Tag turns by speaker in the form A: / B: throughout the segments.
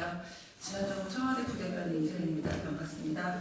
A: 소장, 지난정 청와대 부대변인 이재은입니다. 반갑습니다.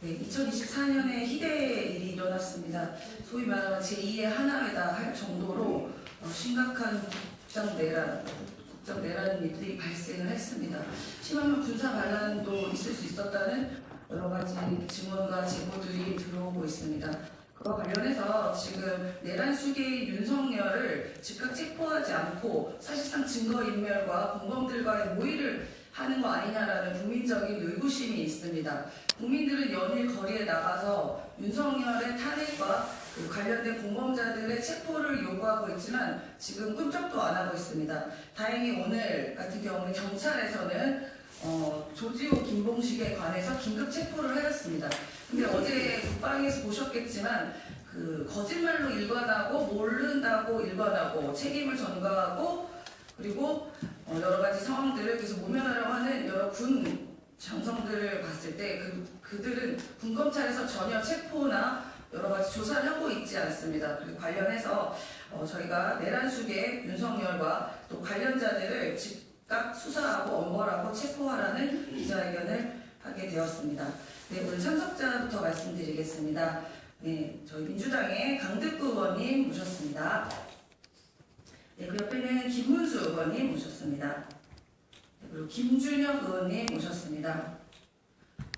A: 네, 2024년에 희대의 일이 일어났습니다. 소위 말하면 제2의 하나회다 할 정도로 어, 심각한 국정 내란, 국정 내란 일들이 발생을 했습니다. 심하면 군사 반란도 있을 수 있었다는 여러 가지 증언과 제보들이 들어오고 있습니다. 그와 관련해서 지금 내란 수계인 윤석열을 즉각 체포하지 않고 사실상 증거인멸과 공범들과의 모의를 하는 거 아니냐라는 국민적인 의구심이 있습니다. 국민들은 연일 거리에 나가서 윤석열의 탄핵과 그 관련된 공범자들의 체포를 요구하고 있지만 지금 꿈쩍도 안 하고 있습니다. 다행히 오늘 같은 경우는 경찰에서는 어, 조지호 김봉식에 관해서 긴급 체포를 하였습니다. 근데 어제 국방에서 보셨겠지만 그 거짓말로 일관하고 모른다고 일관하고 책임을 전가하고 그리고 어, 여러 가지 상황들을 계속 모면하려고 하는 여러 군 장성들을 봤을 때 그, 그들은 군검찰에서 전혀 체포나 여러 가지 조사를 하고 있지 않습니다. 그리고 관련해서 어, 저희가 내란 수계 윤석열과 또 관련자들을 즉각 수사하고 엄벌하고 체포하라는 기자회견을 하게 되었습니다. 네, 오늘 참석자부터 말씀드리겠습니다. 네, 저희 민주당의 강득구 의원님 모셨습니다. 네, 그 옆에는 김문수 의원님 모셨습니다. 네, 그리고 김준혁 의원님 모셨습니다.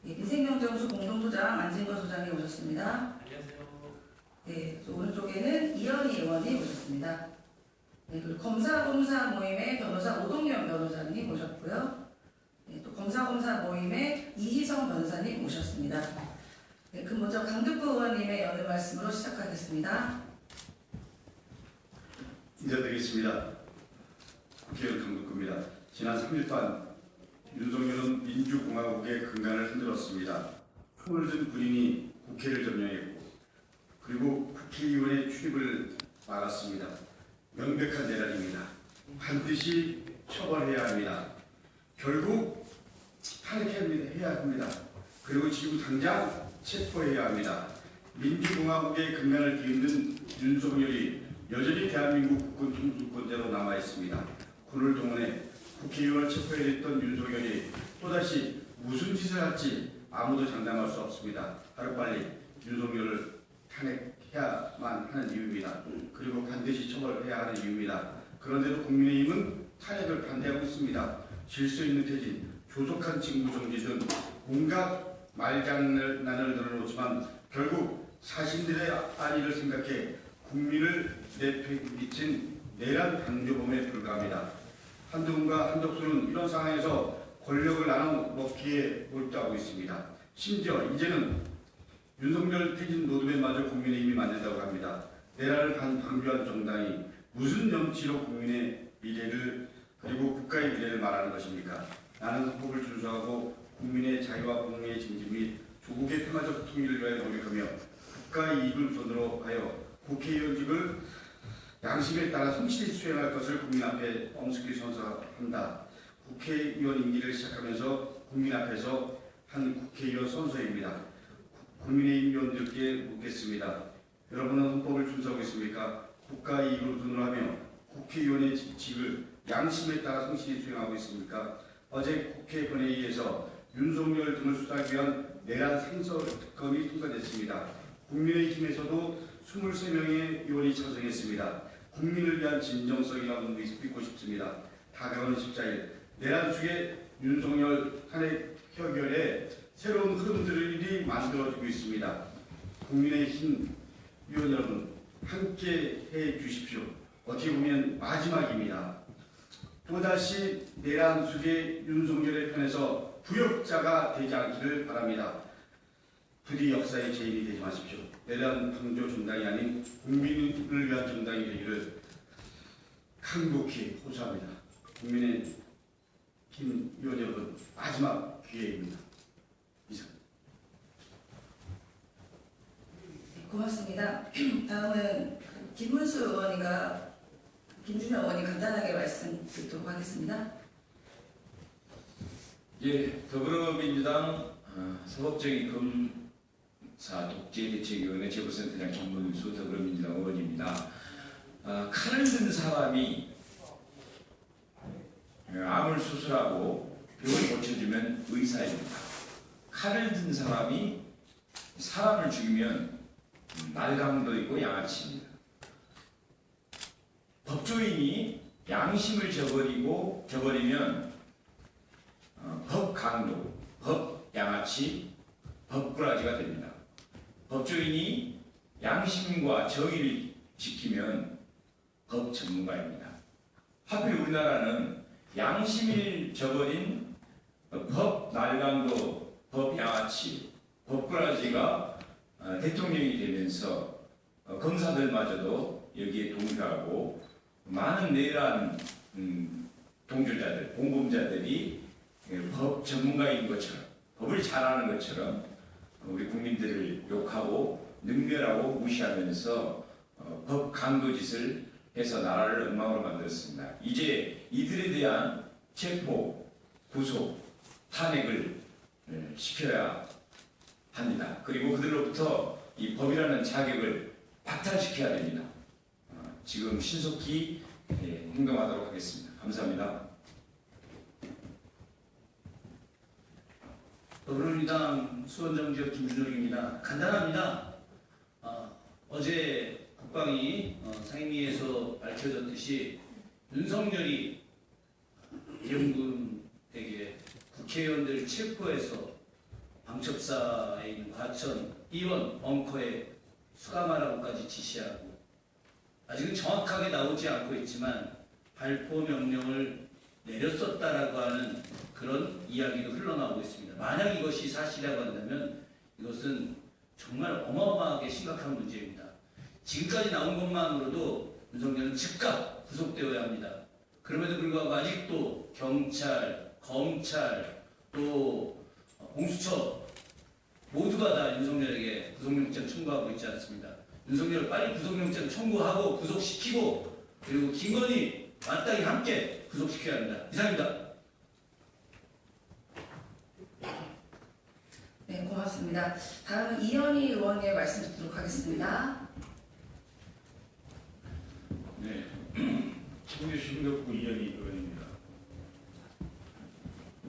A: 네, 민생경제연수 공동소장 안진걸 소장님 모셨습니다.
B: 안녕하세요.
A: 네, 또 오른쪽에는 이현희 의원님 모셨습니다. 네, 그리고 검사검사 모임의 변호사 오동현 변호사님 모셨고요. 네, 또 검사검사 모임의 모셨습니다. 네, 그 먼저 강득구 의원님의 연을 말씀으로 시작하겠습니다.
C: 인사드리겠습니다. 국회의원 강덕구입니다. 지난 3일 동안 윤석열은 민주공화국의 근간을 흔들었습니다. 총을 든 군인이 국회를 점령했고 그리고 국회의원의 출입을 막았습니다. 명백한 내란입니다. 반드시 처벌해야 합니다. 결국 탄핵해야 합니다. 그리고 지금 당장 체포해야 합니다. 민주공화국의 근간을 뒤흔든 윤석열이 여전히 대한민국 국군 통수권자로 남아 있습니다. 군을 동원해 국회의원을 체포해냈던 윤석열이 또다시 무슨 짓을 할지 아무도 장담할 수 없습니다. 하루빨리 윤석열을 탄핵해야만 하는 이유입니다. 그리고 반드시 처벌해야 하는 이유입니다. 그런데도 국민의힘은 탄핵을 반대하고 있습니다. 질서 있는 퇴진, 조속한 직무 정지 등 온갖 말장난을 늘어놓지만 결국 자신들의 안위를 생각해 국민을 내팽미친 내란 방조범에 불과합니다. 한두분과 한덕수는 이런 상황에서 권력을 나눠 먹기에 몰두하고 있습니다. 심지어 이제는 윤석열 퇴진 노드맨마저 국민의힘이 만든다고 합니다. 내란을 반 방조한 정당이 무슨 염치로 국민의 미래를 그리고 국가의 미래를 말하는 것입니까? 나는 헌법을 준수하고 국민의 자유와 공의의 진지 및 조국의 평화적 통일을 위하여 노력하며 국가의 이익을 우선으로 하여 국회의원직을 양심에 따라 성실히 수행할 것을 국민 앞에 엄숙히 선서한다. 국회의원 임기를 시작하면서 국민 앞에서 한 국회의원 선서입니다. 국민의힘 의원들께 묻겠습니다. 여러분은 헌법을 준수하고 있습니까? 국가 이익을 우선으로 하며 국회의원의 직책을 양심에 따라 성실히 수행하고 있습니까? 어제 국회 본회의에서 윤석열 등을 수사하기 위한 내란 생서 특검이 통과됐습니다. 국민의힘에서도 23명의 의원이 찬성했습니다. 국민을 위한 진정성이라고 믿고 싶습니다. 다가오는 14일 내란 속에 윤석열 탄핵 표결에 새로운 흐름들이 만들어지고 있습니다. 국민의힘 의원 여러분 함께 해 주십시오. 어떻게 보면 마지막입니다. 또다시 내란 속에 윤석열의 편에서 부역자가 되지 않기를 바랍니다. 부디 역사의 죄인이 되지 마십시오. 내란 방조 정당이 아닌 국민을 위한 정당이 되기를 간곡히 호소합니다. 국민의 힘 의원 여러분 마지막 기회입니다. 이상.
A: 네, 고맙습니다. 다음은 김문수 의원이가 김준혁 의원이 간단하게 말씀 듣도록 하겠습니다.
B: 예, 더불어민주당 어, 사법적인 검사 독재대책위원회 재보센터장 김문수 더불어민주당 의원입니다. 어, 칼을 든 사람이 어, 암을 수술하고 벽을 고쳐주면 의사입니다. 칼을 든 사람이 사람을 죽이면 말강도 있고 양아치입니다. 법조인이 양심을 저버리고 저버리면 어, 법 강도, 법 양아치, 법꾸라지가 됩니다. 법조인이 양심과 정의를 지키면 법 전문가입니다. 하필 우리나라는 양심을 저버린 법 날강도, 법 양아치, 법 꾸라지가 어, 대통령이 되면서 어, 검사들마저도 여기에 동조하고 많은 내란 음, 동조자들, 공범자들이 예, 법 전문가인 것처럼 법을 잘 아는 것처럼 우리 국민들을 욕하고 능멸하고 무시하면서 어, 법 강도짓을 해서 나라를 엉망으로 만들었습니다. 이제 이들에 대한 체포, 구속, 탄핵을 예, 시켜야 합니다. 그리고 그들로부터 이 법이라는 자격을 박탈시켜야 됩니다. 어, 지금 신속히 예, 행동하도록 하겠습니다. 감사합니다.
D: 더불어민주당 수원정 지역 김준혁입니다. 간단합니다. 어, 어제 국방위 어, 상임위에서 밝혀졌듯이 윤석열이 이영군에게 국회의원들 체포해서 방첩사에 있는 과천 이원 벙커에 수감하라고까지 지시하고 아직은 정확하게 나오지 않고 있지만 발포 명령을 내렸었다라고 하는 그런 이야기도 흘러나오고 있습니다. 만약 이것이 사실이라고 한다면 이것은 정말 어마어마하게 심각한 문제입니다. 지금까지 나온 것만으로도 윤석열은 즉각 구속되어야 합니다. 그럼에도 불구하고 아직도 경찰, 검찰, 또 공수처 모두가 다 윤석열에게 구속영장 청구하고 있지 않습니다. 윤석열 빨리 구속영장 청구하고 구속시키고 그리고 김건희 마땅히 함께 구속시켜야 합니다. 이상입니다.
A: 네, 고맙습니다. 다음은 이현희 의원의 말씀 듣도록 하겠습니다.
E: 네, 청주 신덕구 이현희 의원입니다.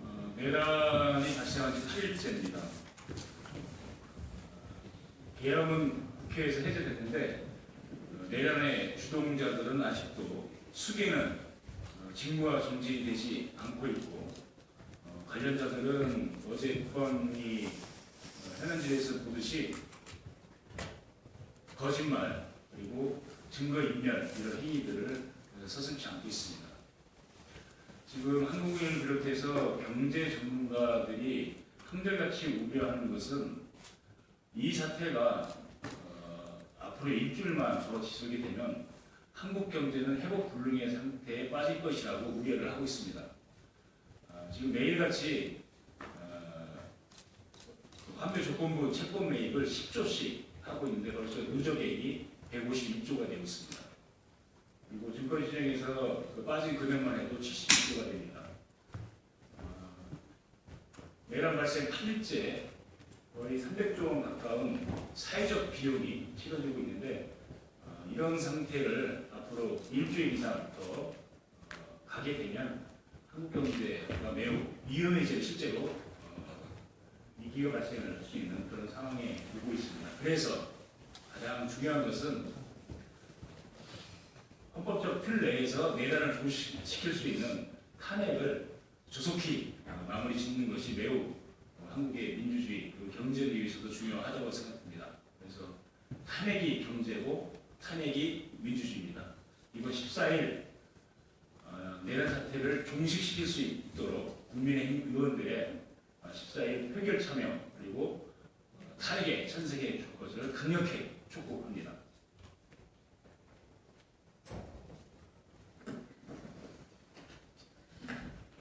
E: 어, 내란이 발생한 지 8일째입니다. 계엄은 국회에서 해제됐는데 어, 내란의 주동자들은 아직도 수계는 어, 직무가 정지되지 않고 있고 어, 관련자들은 어제 국방이 어, 현안질에서 보듯이 거짓말 그리고 증거 인멸 이런 행위들을 서슴지 않고 있습니다. 지금 한국인을 비롯해서 경제 전문가들이 한결같이 우려하는 것은 이 사태가 어, 앞으로 일주일만 더 지속이 되면 한국 경제는 회복 불능의 상태에 빠질 것이라고 우려를 하고 있습니다. 아, 지금 매일같이 어, 환배 조건부 채권 매입을 10조씩 하고 있는데 벌써 누적액이 152조가 되고 있습니다. 그리고 증권시장에서 그 빠진 금액만 해도 72조가 됩니다. 아, 내란 발생 8일째 거의 300조 원 가까운 사회적 비용이 치러지고 있는데 아, 이런 상태를 앞으로 일주일 이상 더 어, 가게 되면 한국 경제가 매우 위험해질 실제로 어, 위기가 발생할 수 있는 그런 상황에 오고 있습니다. 그래서 가장 중요한 것은 헌법적 틀 내에서 내란을 종식시킬 수 있는 탄핵을 조속히 마무리 짓는 것이 매우 한국의 민주주의 그 경제를 위해서도 중요하다고 생각합니다. 그래서 탄핵이 경제고 탄핵이 민주주의입니다. 이번 14일 어, 내란 사태를 종식시킬 수 있도록 국민의힘 의원들의 14일 표결 참여 그리고 어, 탄핵에 찬성해 줄 것을 강력히 촉구합니다.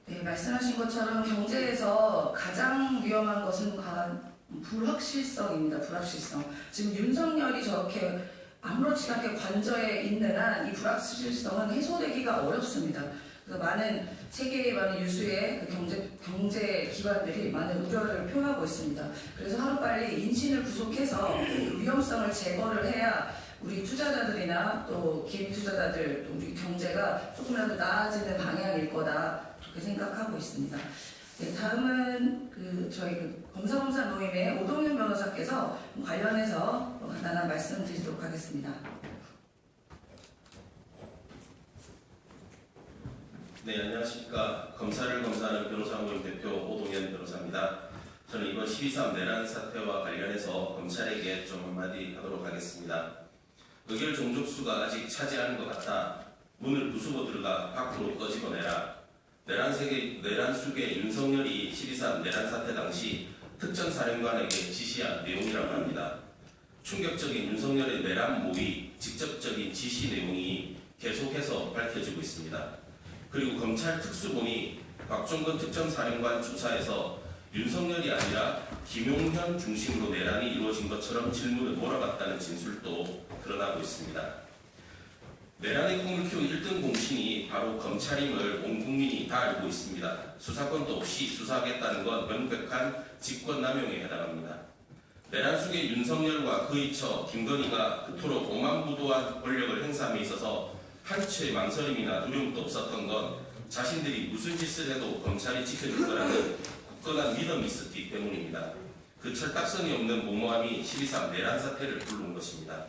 A: 네, 말씀하신 것처럼 경제에서 가장 위험한 것은 불확실성입니다. 불확실성. 지금 윤석열이 저렇게 아무렇지 않게 관저에 있는 한 이 불확실성은 해소되기가 어렵습니다. 그래서 많은 세계의 많은 유수의 그 경제 경제 기관들이 많은 우려를 표하고 있습니다. 그래서 하루빨리 인신을 구속해서 그 위험성을 제거를 해야 우리 투자자들이나 또 개인 투자자들 또 우리 경제가 조금이라도 나아지는 방향일 거다 그렇게 생각하고 있습니다. 네, 다음은 그 저희 그 검사검사 모임의 오동윤 변호사께서 관련해서 간단한 말씀 드리도록 하겠습니다.
F: 네, 안녕하십니까. 검사를 검사하는 변호사 모임 대표 오동현 변호사입니다. 저는 이번 12.3 내란 사태와 관련해서 검찰에게 좀 한마디 하도록 하겠습니다. 의결 종족수가 아직 차지하는 것 같다. 문을 부수고 들어가 밖으로 꺼집어내라. 내란 세계, 내란 속의 윤석열이 12.3 내란 사태 당시 특정 사령관에게 지시한 내용이라고 합니다. 충격적인 윤석열의 내란 모의, 직접적인 지시 내용이 계속해서 밝혀지고 있습니다. 그리고 검찰 특수본이 박종건 특정사령관 조사에서 윤석열이 아니라 김용현 중심으로 내란이 이루어진 것처럼 질문을 몰아갔다는 진술도 드러나고 있습니다. 내란의 꿈을 키운 1등 공신이 바로 검찰임을 온 국민이 다 알고 있습니다. 수사권도 없이 수사하겠다는 건 명백한 직권남용에 해당합니다. 내란 속의 윤석열과 그의 처 김건희가 그토록 오만부도한 권력을 행사함에 있어서 한치의 망설임이나 두려움도 없었던 건 자신들이 무슨 짓을 해도 검찰이 지켜줄 거라는 굳건한 믿음이 있었기 때문입니다. 그 철딱선이 없는 무모함이 12.3 내란 사태를 부른 것입니다.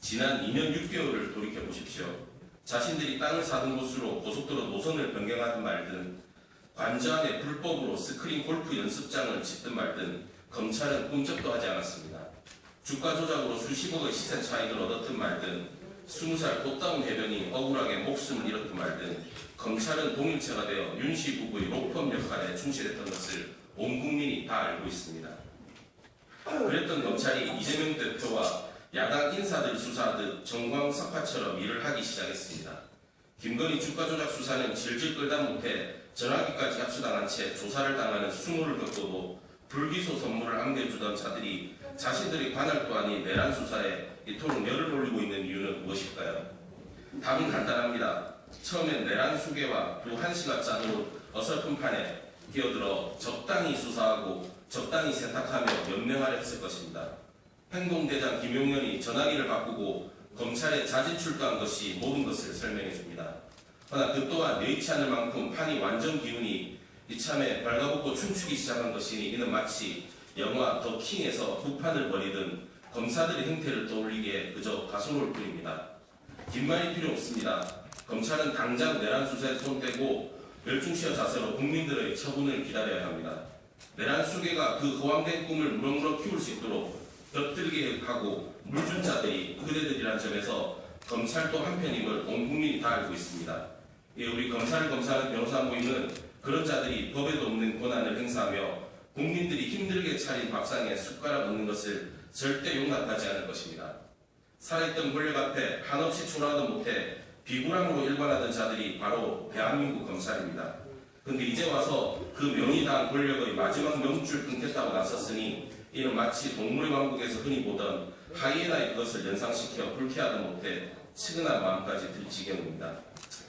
F: 지난 2년 6개월을 돌이켜 보십시오. 자신들이 땅을 사둔 곳으로 고속도로 노선을 변경하든 말든 관저 안에 불법으로 스크린 골프 연습장을 짓든 말든 검찰은 꿈쩍도 하지 않았습니다. 주가 조작으로 수십억의 시세 차익을 얻었든 말든 스무 살 꽃다운 해변이 억울하게 목숨을 잃었든 말든 검찰은 동일체가 되어 윤씨 부부의 로펌 역할에 충실했던 것을 온 국민이 다 알고 있습니다. 그랬던 검찰이 이재명 대표와 야당 인사들 수사하듯 정광석화처럼 일을 하기 시작했습니다. 김건희 주가 조작 수사는 질질 끌다 못해 전화기까지 압수당한 채 조사를 당하는 수모를 겪고도 불기소 선물을 안겨주던 자들이 자신들이 관할도 아닌 내란 수사에 이토록 열을 올리고 있는 이유는 무엇일까요? 답은 간단합니다. 처음엔 내란 수계와 두 한시가 짜놓은 어설픈 판에 끼어들어 적당히 수사하고 적당히 세탁하며 연명하려 했을 것입니다. 행동대장 김용현이 전화기를 바꾸고 검찰에 자진 출두한 것이 모든 것을 설명해 줍니다. 그러나 그 또한 여의치 않을 만큼 판이 완전 기운이 이참에 발가벗고 춤추기 시작한 것이니 이는 마치 영화 더 킹에서 북판을 벌이던 검사들의 행태를 떠올리기에 그저 가소로울 뿐입니다. 긴 말이 필요 없습니다. 검찰은 당장 내란 수사에 손대고 멸충시어 자세로 국민들의 처분을 기다려야 합니다. 내란 수계가 그 허황된 꿈을 무럭무럭 키울 수 있도록 곁들게 하고 물준 자들이 그대들이란 점에서 검찰도 한편임을 온 국민이 다 알고 있습니다. 예, 우리 검사를 검사하는 변호사 모임은 그런 자들이 법에도 없는 권한을 행사하며 국민들이 힘들게 차린 밥상에 숟가락 얹는 것을 절대 용납하지 않을 것입니다. 살아있던 권력 앞에 한없이 초라하도 못해 비굴함으로 일관하던 자들이 바로 대한민국 검찰입니다. 근데 이제 와서 그 다한 권력의 마지막 명줄 끊겠다고 나섰으니 이는 마치 동물의 왕국에서 흔히 보던 하이에나의 것을 연상시켜 불쾌하다 못해 측은한 마음까지 들 지경입니다.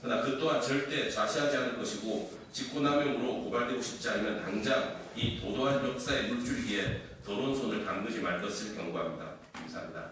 F: 그러나 그 또한 절대 좌시하지 않을 것이고 직권남용으로 고발되고 싶지 않으면 당장 이 도도한 역사의 물줄기에 더러운 손을 담그지 말 것을 경고합니다. 감사합니다.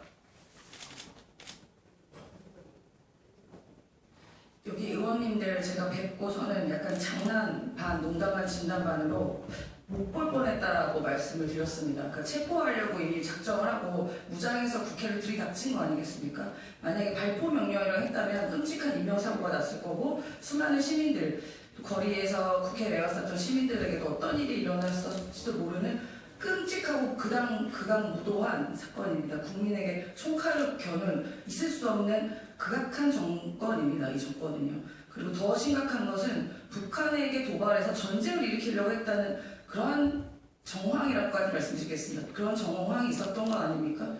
A: 여기 의원님들 제가 뵙고서는 약간 장난 반, 농담 반, 진담 반으로 못 볼 뻔했다라고 말씀을 드렸습니다. 그러니까 체포하려고 이미 작정을 하고 무장해서 국회를 들이닥친 거 아니겠습니까? 만약에 발포 명령이라고 했다면 끔찍한 인명사고가 났을 거고 수많은 시민들 거리에서 국회에 에워쌌던 시민들에게도 어떤 일이 일어났을지도 모르는 끔찍하고 극강, 극악무도한 사건입니다. 국민에게 총칼을 겨눈 있을 수 없는 극악한 정권입니다. 이 정권은요. 그리고 더 심각한 것은 북한에게 도발해서 전쟁을 일으키려고 했다는 그러한 정황이라고까지 말씀드리겠습니다. 그런 정황이 있었던 거 아닙니까?